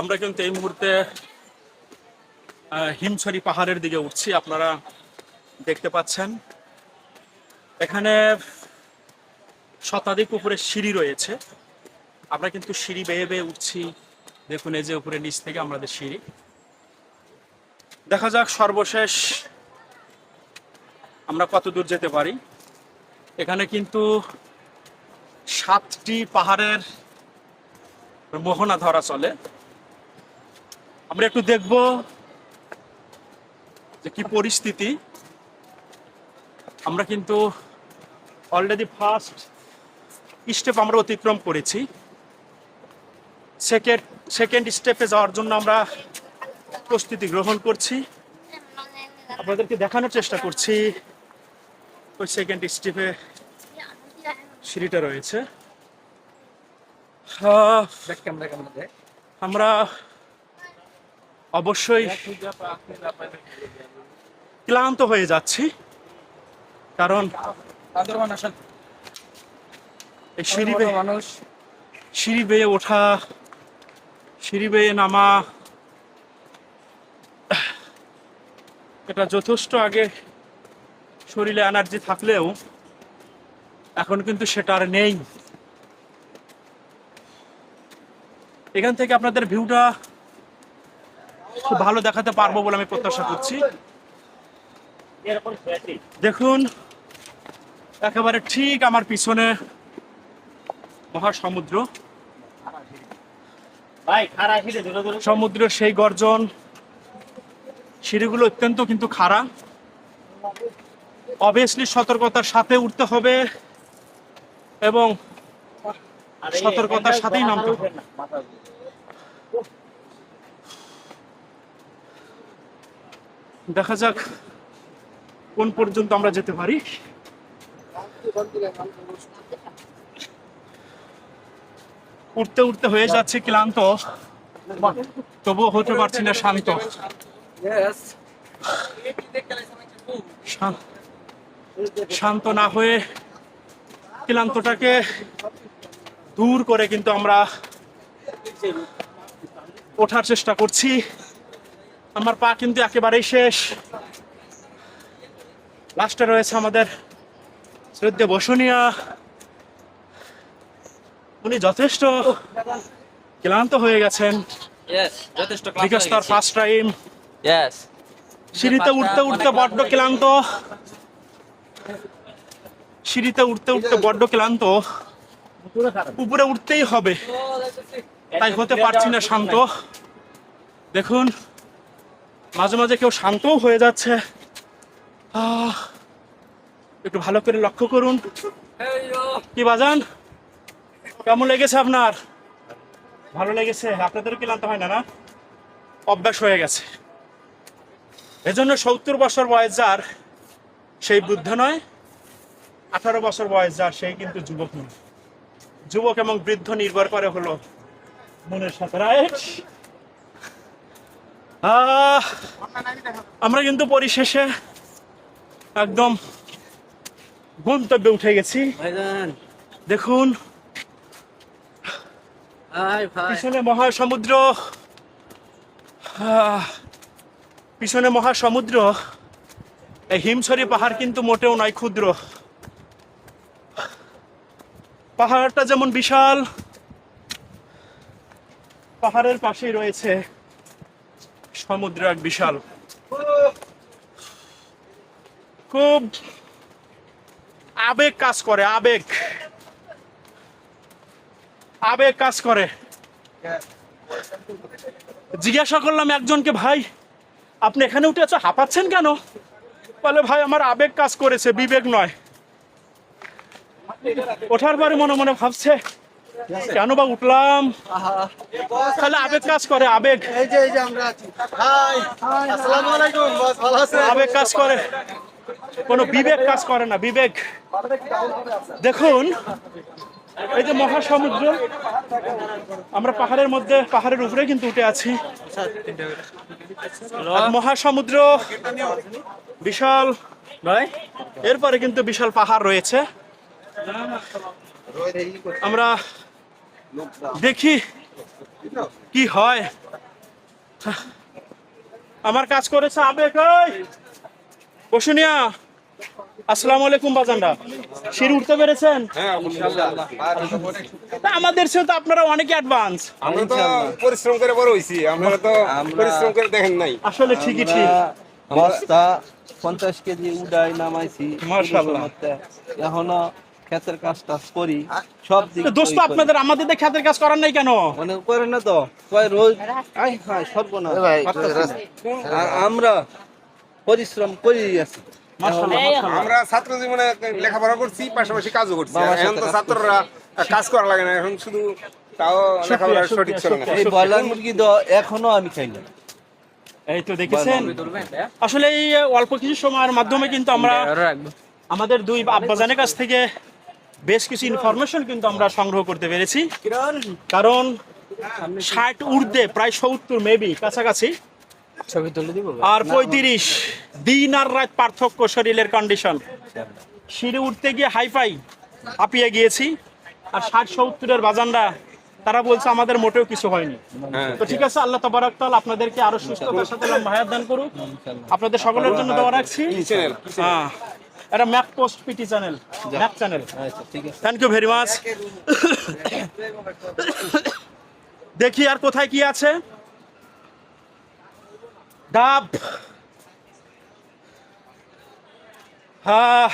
আমরা কিন্তু এই মুহূর্তে হিমছড়ি পাহাড়ের দিকে উঠছি, আপনারা দেখতে পাচ্ছেন। এখানে শতাধিক উপরে সিঁড়ি রয়েছে। আমরা কিন্তু সিঁড়ি বেয়ে বেয়ে উঠছি। দেখুন, এই যে উপরে নিচ থেকে আমাদের সিঁড়ি। দেখা যাক সর্বশেষ আমরা কত দূর যেতে পারি। এখানে কিন্তু সাতটি পাহাড়ের মোহনা ধরা চলে। আমরা একটু দেখব যে কি পরিস্থিতি। আমরা কিন্তু অলরেডি ফার্স্ট স্টেপ আমরা অতিক্রম করেছি। সেকেন্ড সেকেন্ড স্টেপে যাওয়ার জন্য আমরা প্রস্তুতি গ্রহণ করছি। আপনাদেরকে দেখানোর চেষ্টা করছি। ওই সেকেন্ড স্টেপে সিঁড়িটা রয়েছে। আমরা অবশ্যই ক্লান্ত হয়ে যাচ্ছি কারণ এই সিঁড়ি বেয়ে মানুষ? সিঁড়ি বেয়ে ওঠা সিঁড়ি বেয়ে নামা এটা যথেষ্ট আগে শরীরে এনার্জি থাকলেও এখন কিন্তু সেটা আর নেই। এখান থেকে আপনাদের ভিউটা খুব ভালো দেখাতে পারব বলে আমি প্রত্যাশা করছি। দেখুন, একেবারে ঠিক আমার পিছনে মহাসমুদ্র। সমুদ্রের সেই গর্জন। সিঁড়িগুলো অত্যন্ত কিন্তু খাড়া। অবভিয়াসলি সতর্কতার সাথে উঠতে হবে এবং সতর্কতার সাথেই নামতে হবে। দেখা যাক কোন পর্যন্ত আমরা যেতে পারি। উঠতে উঠতে হয়ে যাচ্ছে ক্লান্ত। তবুও হতে পারছি না শান্ত। শান্ত- শান্ত না হয়ে ক্লান্তটাকে দূর করে কিন্তু আমরা ওঠার চেষ্টা করছি। আমার পা কিন্তু একেবারেই শেষ। লাস্টে রয়েছে আমাদের শ্রদ্ধে বসনিয়া। উনি যথেষ্ট ক্লান্ত হয়ে গেছেন। যথেষ্ট বিকজ তার ফার্স্ট টাইম সিঁড়িতে উঠতে উঠতে বড্ড ক্লান্ত। সিঁড়িতে উঠতে উঠতে বড্ড ক্লান্ত। উপরে উঠতেই হবে। তাই হতে পারছি না, শান্ত। দেখুন, মাঝে মাঝে কেউ শান্তও হয়ে যাচ্ছে। একটু ভালো করে লক্ষ্য করুন। কি বাজান? কেমন লেগেছে আপনার? ভালো লেগেছে। আপনাদেরও ক্লান্ত হয় না না? অভ্যাস হয়ে গেছে। এজন্য সত্তর বছর বয়স যার, সেই বৃদ্ধ নয়। আঠারো বছর বয়স যার, সেই কিন্তু যুবক নয়। যুবক এবং বৃদ্ধ নির্ভর করে হলো। মনের সাথে রাইট আমরা কিন্তু পরিশেষে একদম গন্তব্যে উঠে গেছি। দেখুন পিছনে মহাসমুদ্র। পিছনে মহাসমুদ্র। এই হিমছড়ি পাহাড় কিন্তু মোটেও নয় ক্ষুদ্র। পাহাড়টা যেমন বিশাল, পাহাড়ের পাশেই রয়েছে সমুদ্র এক বিশাল। খুব আবেগ কাজ করে, আবেগ। আবেগ কাজ করে। জিজ্ঞাসা করলাম একজনকে, ভাই, আপনি এখানে উঠে আছো হাঁপাচ্ছেন কেন? বলে, ভাই, আমার আবেগ কাজ করেছে, বিবেক নয়। ওঠার পরে মনে মনে ভাবছে কেন বা উঠলাম? তাহলে আবেগ কাজ করে আবেগ। এই যে এই যে আমরা আছি। হাই আসসালামু আলাইকুম বস ভালো আছেন? আবেগ কাজ করে। কোনো বিবেক কাজ করে না বিবেক। দেখুন এই যে মহাসমুদ্র আমরা পাহাড়ের মধ্যে পাহাড়ের উপরে কিন্তু উঠে আছি। মহাসমুদ্র বিশাল ভাই? এরপরে কিন্তু বিশাল পাহাড় রয়েছে। আমরা দেখি কি হয়। আমার কাজ করেছে আবেগ বসুনিয়া আসসালামু আলাইকুম বাজানরা। সিঁড়ি উঠতে পেরেছেন? আমাদের সাথে তো আপনারা অনেক অ্যাডভান্স আমরা তো পরিশ্রম করে বড় হইছি আপনারা তো পরিশ্রম করে দেখেন নাই। আসলে ঠিকই ঠিক। বস্তা পঞ্চাশ কেজি উডাই নামাইছি। এখনও ক্ষেতের কাজ টাজ করি সব দিক দোস্ত আপনাদের আমাদের দিয়ে কাজ করার নাই কেন? মানে করে না তো কয় রোজ আই হায় সর্বনাশ। আর আমরা পরিশ্রম করি আছি। আমরা ছাত্র জীবনে লেখাপড়া করছি পাশাপাশি কাজও করছি। এখন তো ছাত্ররা কাজ করা লাগে না এখন শুধু তাও লেখাপড়া সঠিক চলে না। এই ব্রয়লার মুরগি তো এখনও আমি খাই না। এই তো দেখেছেন? আসলে এই অল্প কিছু সময়ের মাধ্যমে কিন্তু আমরা আমাদের দুই আব্বাজানের কাছ থেকে বেশ কিছু ইনফরমেশন কিন্তু আমরা সংগ্রহ করতে পেরেছি। কারণ ষাট ঊর্ধ্বে প্রায় সত্তর মেবি কাছাকাছি। ছবি তুলে দিব? আর পঁয়ত্রিশ দিন আর রাত পার্থক্য শরীরের কন্ডিশন সিঁড়ি উঠতে গিয়ে হাইফাই হাঁপিয়ে গিয়েছি। আর ষাট সত্তরের বাজানরা তারা বলছে আমাদের মোটেও কিছু হয়নি। হ্যাঁ। তো ঠিক আছে আল্লাহ তবারক তাল আপনাদেরকে আরও সুস্থতার সাথে লম্বা হায়াত দান করুক। আপনাদের সকলের জন্য দোয়া রাখছি। হ্যাঁ। এটা map post PT channel map channel আচ্ছা ঠিক আছে। থ্যাংক ইউ ভেরি মাচ দেখি আর কোথায় কি আছে। ডাব। হ্যাঁ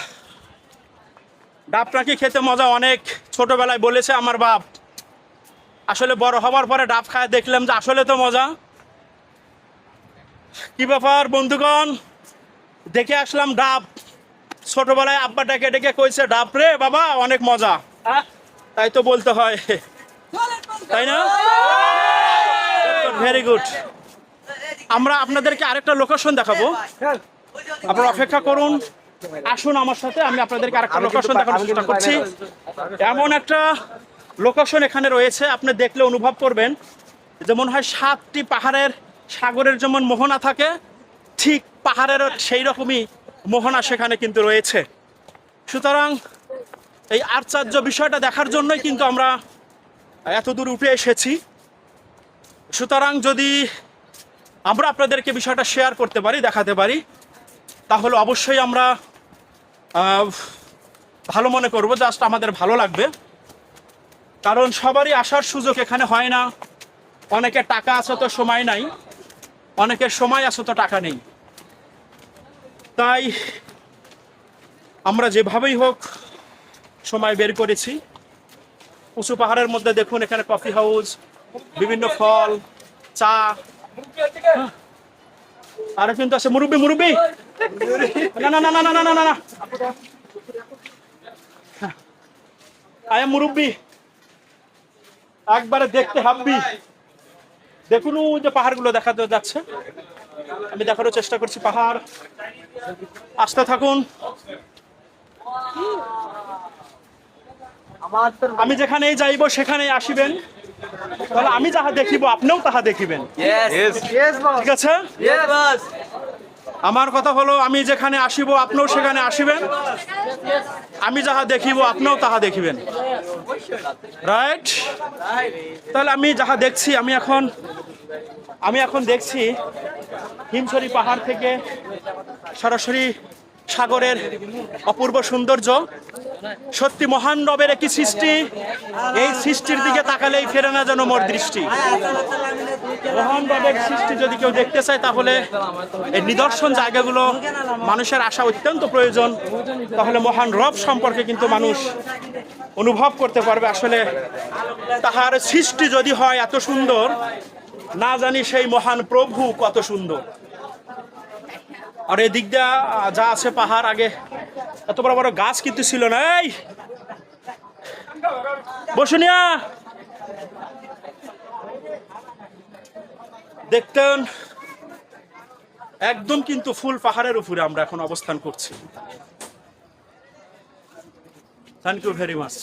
ডাবটা কি খেতে মজা? অনেক ছোটবেলায় বলেছে আমার বাপ। আসলে বড় হবার পরে ডাব খায় দেখলাম যে আসলে তো মজা। কি ব্যাপার বন্ধুগণ? দেখে আসলাম ডাব। ছোটবেলায় আব্বা ডেকে ডেকে কইছে ডাব রে বাবা অনেক মজা। তাই তো বলতে হয়। তাই না? ভেরি গুড আমরা আপনাদেরকে আরেকটা লোকেশন দেখাবো। আপনারা অপেক্ষা করুন। আসুন আমার সাথে আমি আপনাদেরকে আরেকটা লোকেশন দেখানোর চেষ্টা করছি। এমন একটা লোকেশন এখানে রয়েছে আপনি দেখলে অনুভব করবেন। যে মনে হয় সাতটি পাহাড়ের সাগরের যেমন মোহনা থাকে ঠিক পাহাড়েরও সেই রকমই মোহনা সেখানে কিন্তু রয়েছে। সুতরাং এই আশ্চর্য বিষয়টা দেখার জন্যই কিন্তু আমরা এত দূর উঠে এসেছি। সুতরাং যদি আমরা আপনাদেরকে বিষয়টা শেয়ার করতে পারি, দেখাতে পারি, তাহলে অবশ্যই আমরা ভালো মনে করব জাস্ট আমাদের ভালো লাগবে। কারণ সবারই আসার সুযোগ এখানে হয় না। অনেকে টাকা আছে তো সময় নাই। অনেকের সময় আছে তো টাকা নেই। তাই আমরা যেভাবেই হোক সময় বের করেছি। উঁচু পাহাড়ের মধ্যে দেখুন, এখানে কফি হাউস বিভিন্ন ফল, চা। হ্যাঁ। আরও কিন্তু আছে, মুরব্বি মুরব্বি! না না না না না না না না না। আয়া মুরব্বি, একবারে দেখতে হাব্বি। দেখুন যে পাহাড়গুলো দেখা যাচ্ছে। আমি দেখারও চেষ্টা করছি পাহাড়। আসতে থাকুন। আমি যেখানে যাইব সেখানে আসিবেন। তাহলে আমি যাহা দেখিব আপনিও তাহা দেখিবেন। ঠিক আছে? আমার কথা হলো, আমি যেখানে আসিব, আপনিও সেখানে আসিবেন। আমি যাহা দেখিব, আপনিও তাহা দেখিবেন। রাইট তাহলে আমি যাহা দেখছি, আমি এখন আমি এখন দেখছি হিমছড়ি পাহাড় থেকে সরাসরি সাগরের অপূর্ব সৌন্দর্য। সত্যি মহান রবের একটি সৃষ্টি। এই সৃষ্টির দিকে তাকালেই ফেরে না যেন মোর দৃষ্টি। মহান রবের সৃষ্টি যদি কেউ দেখতে চায়, তাহলে এই নিদর্শন জায়গাগুলো মানুষের আসা অত্যন্ত প্রয়োজন। তাহলে মহান রব সম্পর্কে কিন্তু মানুষ অনুভব করতে পারবে। আসলে তাহার সৃষ্টি যদি হয় এত সুন্দর, না জানি সেই মহান প্রভু কত সুন্দর। আর এদিক দিয়া যা আছে পাহাড় আগে। এত বড় বড় গাছ কিন্তু ছিল না, এই। বসুনিয়া দেখতেন, একদম কিন্তু ফুল পাহাড়ের উপরে আমরা এখন অবস্থান করছি। Thank you very much